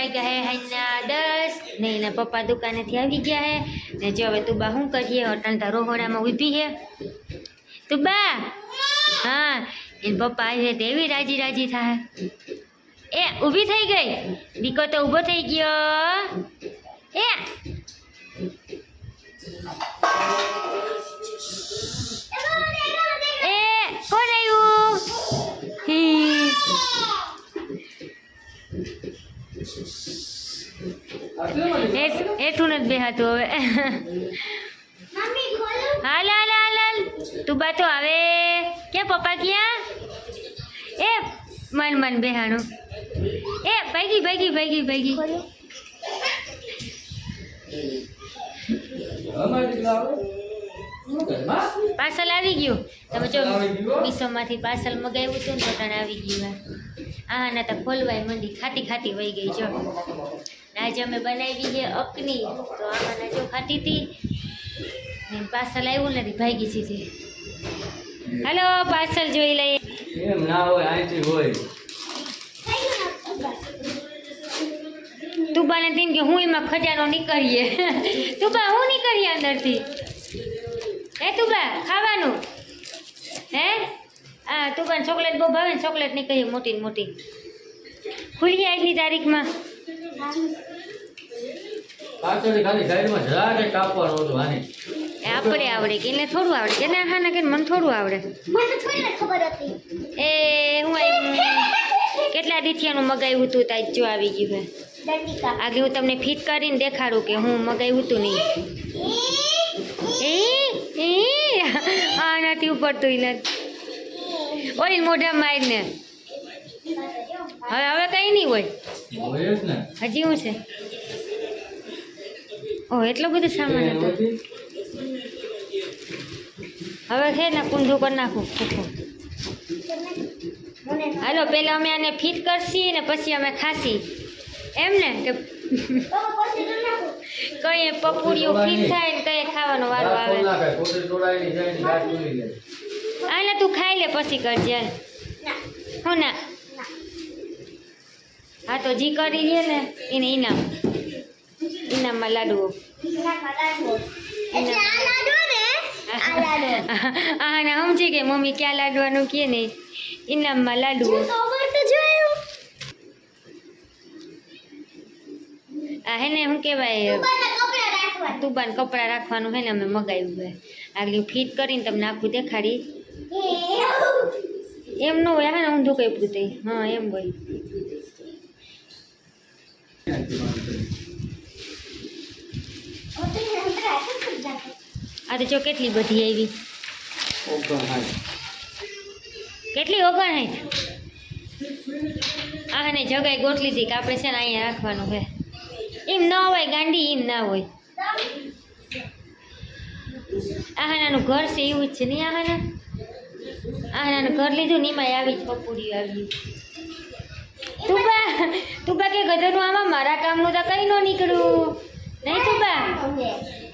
વાગ્યા હે હાઈના દસ. ને એના પપ્પા દુકાનેથી આવી ગયા હે. ને જો હવે તું બા શું કરીએ? અટાણતા રોહોડામાં ઊભી હે. તું બા? હા. એને પપ્પા આવી તો એવી રાજી રાજી થાય. એ ઊભી થઈ ગઈ. દીકો તો ઊભો થઈ ગયો. એ. હેઠ- હેઠું નથી બેહાતું હવે. હાલ હાલ હાલ હાલ. તું બા તો આવે. ક્યાં પપ્પા ક્યાં? એ મન મન બેહાણું. એ ભાગી ભાગી ભાગી ભાગી. પાર્સલ આવી ગયું? તમે જો આવી ગયું? મીશોમાંથી પાર્સલ મગાવ્યું હતું ને તો તને આવી ગયું આ. ના તો ખોલવાય મંડી ખાતી ખાતી વહી ગઈ જો. આજે અમે બનાવી છે અકની તો આમાં જો ખાટી હતી. પાર્સલ આવ્યું નથી ભાગી સીધી. હાલો પાર્સલ જોઈ લઈએ. એમ ના હોય અહીંથી હોય. તું બાને તેમ કે હું એમાં ખજાનો નીકળીએ. તું બા હું નીકળીએ અંદરથી? હે તુબા ખાવાનું? હે? હા તું બાને ચોકલેટ બહુ ભાવે ને ચોકલેટ નીકળીએ મોટી મોટી. ખુલી આજની તારીખમાં. પાછળથી ખાલી સાઈડમાં જરા કે કાપવાનું હતું આને. આપણે આવડે કે એને થોડું આવડે? કે ના હા ના કે મને થોડું આવડે એ હું કેટલા દીથિયાનું મગાવ્યું હતું તાજ જો આવી ગયું હે? આગળ હું તમને ફિટ કરીને દેખાડું કે હું મગાવ્યું હતું નહીં. એ એ આ નથી ઉપડતું નથી. ઓલી મોઢા મારીને હવે હવે કઈ નહીં હોય. હોય જ ને. હજી હું છે? ઓ એટલો બધો સામાન હતો. હવે છે ને કુંઢું કરી નાખું ખોખું હાલો પેલા અમે આને ફિટ કરશી ને પછી અમે ખાશી. એમ ને? કે કઈ પપુડીઓ ફિટ થાય ને કઈ ખાવાનો વારો આવે. આને તું ખાઈ લે પછી કરજે. હું ના? હા તો જી કરી લે ને એને ઇનામ ઇનામમાં લાડુઓ હા ના સમજી ગઈ મમ્મી ક્યાં લાડવાનું કે ને ઇનામમાં લાડવો આ હે ને શું કહેવાય તુબાન કપડાં રાખવાનું. હે ને અમે મગાવ્યું હોય. આગલી ફિટ કરીને તમને આખું દેખાડી. એમ? ન હોય હા ને ઊંધું કઈ પૂતે હા એમ હોય. આ તો જો કેટલી બધી આવી? કેટલી ઓગણ હે આ ને જગાઈ ગોઠલી હતી કે આપણે છે ને અહીંયા રાખવાનું છે. એમ ના હોય, ગાંડી એમ ના હોય. આહાનાનું ઘર છે એવું જ છે નહીં આહાના? આહાનાનું ઘર લીધું ને એમાં આવી જ પપુડી આવી. તુબા તુબા કે ગધરનું આમાં મારા કામનું તો કઈ ન નીકળ્યું. નહીં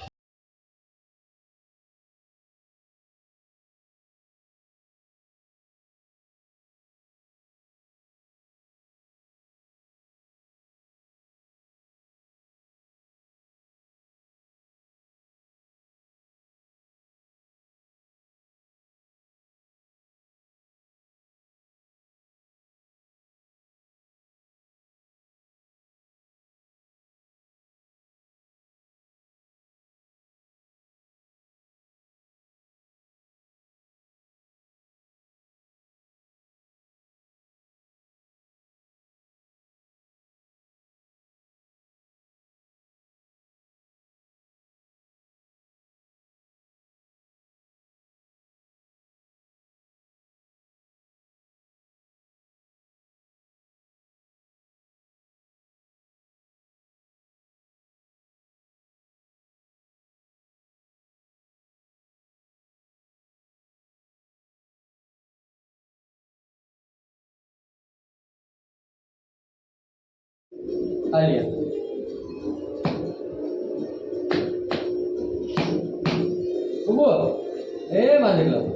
તું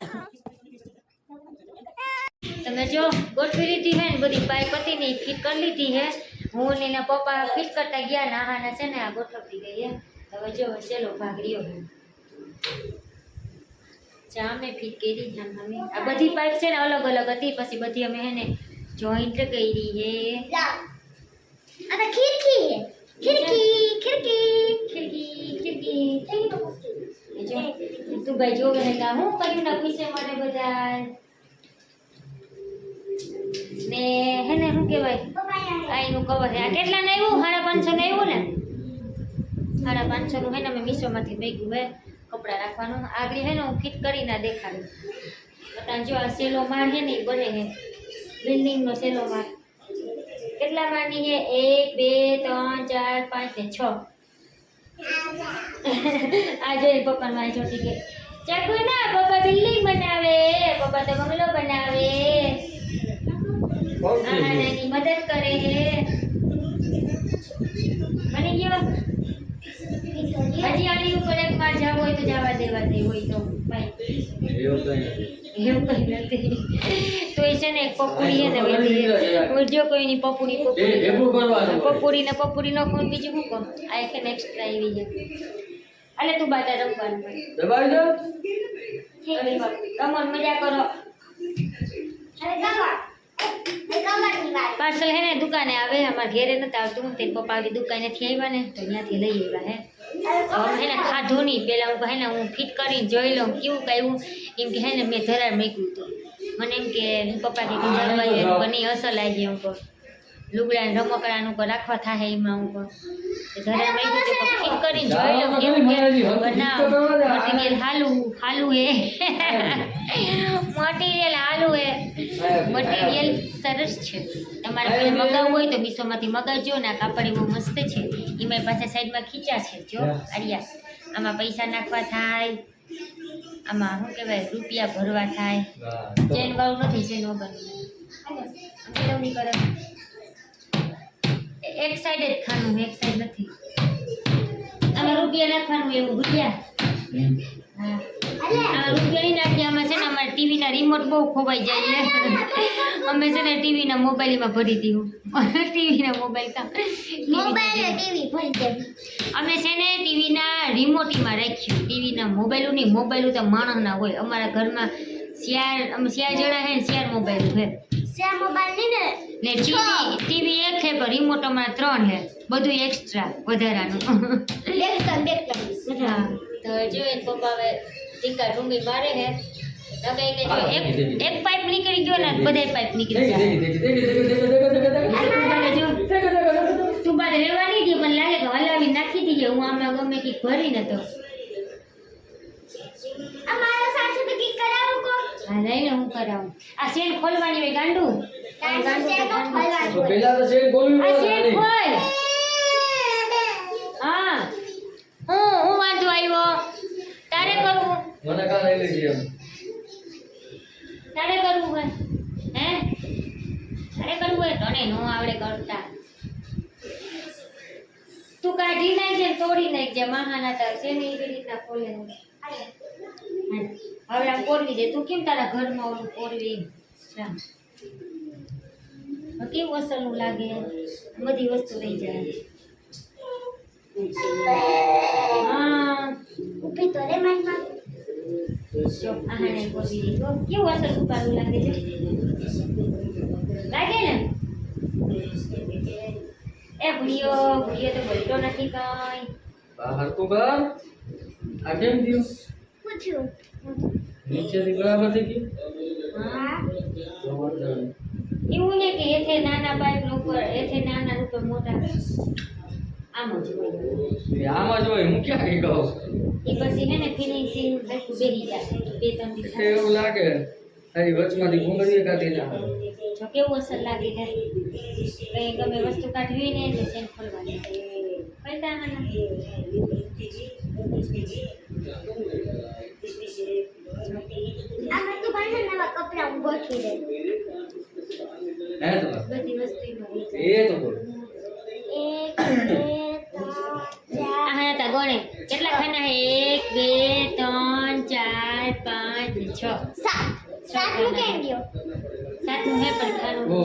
તમે જો ગોઠવી લીધી હે ને બધી પાઇપ હતી ને એ ફિટ કરી લીધી હે હું ને એના પપ્પા ફિટ કરતા ગયા ને આહાના છે ને આ ગોઠવતી ગઈ હે હવે જો છેલ્લો ભાગ રહ્યો હે ચા મેં ફિટ કરી અમે આ બધી પાઇપ છે ને અલગ અલગ હતી પછી બધી અમે હે ને જોઈન્ટ કરી હે અરે ખીરકી હે ખીરકી ખીરકી ખીરકી ખીરકી તું ભાઈ જોવે ને હું કર્યું ના પૂછે મને બધા ને હે ને શું કહેવાય? કાંઈનું કવર આ કેટલા ને આવ્યું સાડા પાંચસો ને આવ્યું ને? સાડા પાંચસો નું હે ને અમે મીશોમાંથી ભેગું હે, કપડાં રાખવાનું. આગળ હે ને હું ફિટ કરી ના દેખાડું. બતા જો આ સેલો માળ છે ને એ બને હે. બિલ્ડિંગનો સેલો માળ. કેટલા માળની હે? એક, બે, ત્રણ, ચાર, પાંચ ને છ. આ જોઈ પપ્પા મારી છોટી કે ચાકુ ના, પપ્પા બિલ્ડિંગ બનાવે પપ્પા તો બંગલો નાની મદદ કરે મને જેવા હજી આની ઉપર એક વાર જાવ હોય તો જવા દેવા દે હોય તો એ છે ને પપુડી ને જો કોઈની પપુડી પપુડી. ને પપુડી નો કોણ બીજું શું કોણ? આ એક એક્સ્ટ્રા આવી જાય અલે તું બાટા રમવાનું દબાવી મજા કરો. અરે દબા પાર્સલ હે ને દુકાને આવે. અમારા ઘેરે નથી આવતું. તે પપ્પા આવી દુકાનેથી આવ્યા ને તો ત્યાંથી લઈ આવ્યા હે. હવે હે ને ખાધું નહીં પેલા હું હે ને હું ફિટ કરીને જોઈ લઉં કેવું કાયું એમ કે હે ને મેં ધરાર મૂક્યું હતું મને એમ કે પપ્પા કે નહીં બની અસર લાગી એમ કહું. લુગડા ને રમકડાનું કો રાખવા થાય એમાં હું કહું. ધરાર મૂક્યું કરીને જોઈ લઉં કેવું કે બનાવ. મટીરિયલ હાલું. હાલું હે મટીરિયલ હાલું હે મટીરિયલ સરસ છે. તમારે કોઈ મગાવવું હોય તો મીશોમાંથી મગાવજો ને આ કાપડ બહુ મસ્ત છે. એમાં પાછા સાઈડમાં ખીચા છે જો આર્યા આમાં પૈસા નાખવા થાય. આમાં શું કહેવાય રૂપિયા ભરવા થાય. ચેન વાળું નથી ચેન વગર કરે. એક સાઈડ જ ખાવાનું એક સાઈડ નથી. આમાં રૂપિયા નાખવાનું એવું ભૂલ્યા? હા. રૂપિયા નહીં નાખીએ આમાં છે ને અમારે ટીવીના રિમોટ બહુ ખોવાઈ જાય અમે છે ને ટીવીના મોબાઈલમાં ભરી દીધું. ટીવીના મોબાઈલ કામ મોબાઈલ ટીવી ભરી દેવું અમે છે ટીવીના રિમોટીમાં રાખ્યું. ટીવીના મોબાઈલો નહીં મોબાઈલો તો માણસના હોય. અમારા ઘરમાં શિયાળ અમે શિયાર જણા છે શિયાળ મોબાઈલ છે. શિયાર મોબાઈલ નહીં ને? ને ટીવી ટીવી એક છે પણ રિમોટોમાં ત્રણ છે બધું એક્સ્ટ્રા વધારાનું લેખતમ બેખતમ હા તો જોઈએ પપ્પા હવે ટીકા ડુંગળી મારે હે એક એક પાઇપ નીકળી ગયો ને બધાય પાઇપ નીકળી ગયા તું બારે રેવા નહીં દે લાગે કે હલાવી નાખી દીધી હું આમાં ગમે કંઈક ભરીને તો અમારે હા લઈને હું કરાવું. આ સેન ખોલવાની હોય ગાંડું? તો તો બોલવી આ સેન. ખોલ. હા. હું હું વાંધો આવ્યો? તારે કરવું? મને કાં લઈ લેજે એમ. તારે કરવું હોય? હે? તારે કરવું હોય? તને નો આવડે કરતા. તું કાઢી નાખજે ને તોડી નાખજે. મહાના તાર છે ને એવી રીતના ખોલે. હવે આમ કોરવી દે. તું કેમ તારા ઘરમાં ઓલું કોરવી કેવું અસરનું લાગે? બધી વસ્તુ લઈ જાય. ઊભી તો રે મારી માં. આહાણે કોરવી કેવું અસર ઉપાડવું લાગે છે? લાગે ને? એ ભૂલ્યો ભૂલ્યો તો બોલતો નથી કઈ. બહાર તો બહાર આ હા. એવું ને કે એથે નાના બાઈક ઉપર એથે નાના ઉપર મોટા આમ જ હોય. એ આમાં જ હોય હું ક્યાં કઈ કહું? એ પછી હે ને ફિનિશિંગ હરખું બેસી જાય. બે ત્રણ દિવસ. એવું લાગે તારી વચમાંથી ભૂંગળીએ કાઢી ના જો કેવું અસર લાગે કઈ ગમે વસ્તુ કાઢવી ને એટલે ખોલવાની પૈસા કેટલા ખાના હે? એક બે ત્રણ ચાર પાંચ ને છ સાત સાતનું કેમ ગયો? સાતનું હે પણ ખાનું. ઓ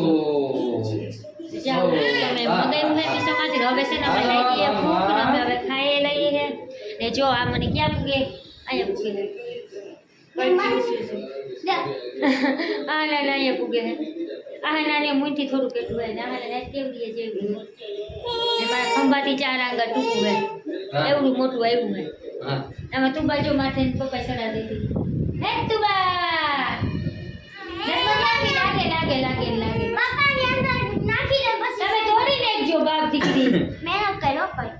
તમે મગાવ્યું હે મીશોમાંથી હવે છે ને અમે લઈ લઈએ. ભૂખ અમે હવે ખાઈ લઈએ. હે ને જો આ મને ક્યાં પૂગે અહીંયા પૂગે લે. આ ના ના અહીંયા પૂગે હે આ નાની મુંથી થોડું કેટલું હે ને આ ને મારા ખંભાથી ચાર આંગળ ટૂંકું હે એવડું મોટું આવ્યું હોય આમાં તું બાજુ માથે ને પપ્પા દીધી હે તું બા લાગે લાગે લાગે લાગે લાગે દે તમે તોડી નાખજો બાપ દીકરી મહેનત કર્યો પણ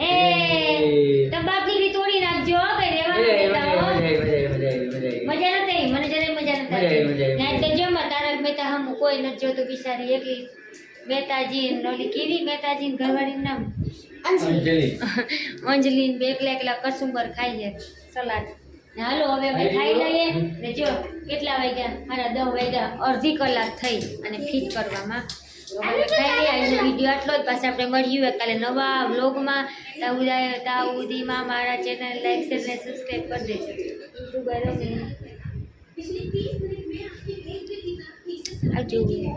એ તમે બાપ દીકરી તોડી નાખજો હો, કઈ રહેવા મજા દેતા આવી હો. મજા આવી મજા આવી મજા મજા નથી મને આવી જરાય મજા મજા આવી, મજા આવી. નથી ના તો જો માં તારક મહેતા હમ કોઈ નથી જોતું બિચારી એકલી મહેતાજી ને ઓલી કેવી મહેતાજી ને ઘરવાળીનું નામ? અંજલિ. અંજલિ ને એકલા એકલા કસુંબર ખાઈએ સલાડ. ને હાલો હવે અમે ખાઈ લઈએ. ને જો કેટલા વાગ્યા? મારા દસ વાગ્યા. અડધી કલાક થઈ અને ફીટ કરવામાં. હવે ખાઈ લઈએ. આજનો વીડિયો આટલો જ. પાછા આપણે મળ્યું હોય કાલે નવા વ્લોગમાં ત્યાં તાઉદીમાં મારા ચેનલ લાઈક શેર ને સબસ્ક્રાઈબ કરી દેજો. আর কেউ নেই